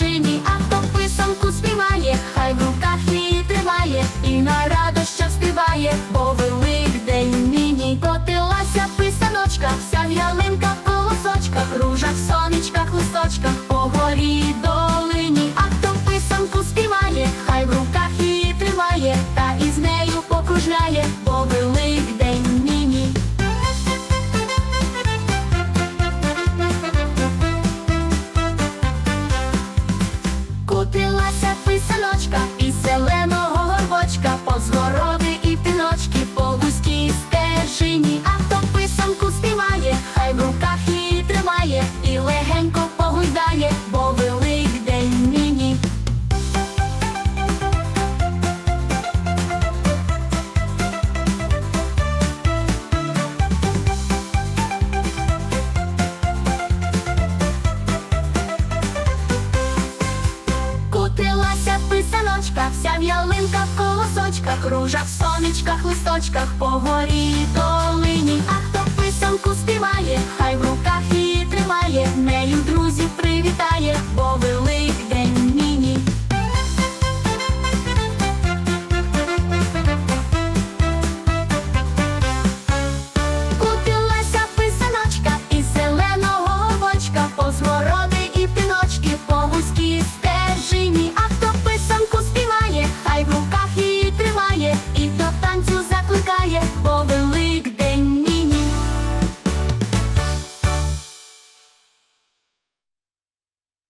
машині, автописанку співає, хай в руках її тримає, і на радощах співає, бо великдень міні котилася писаночка, вся в'яли. Котилася писаночка із зеленого горбочка, по згороди і піночки, по вузькій стежині. А хто писанку співає, хай в руках її тримає і легенько погуйдає, писаночка, вся в ялинках, колосочках, ружах, сонечках, листочках, по горі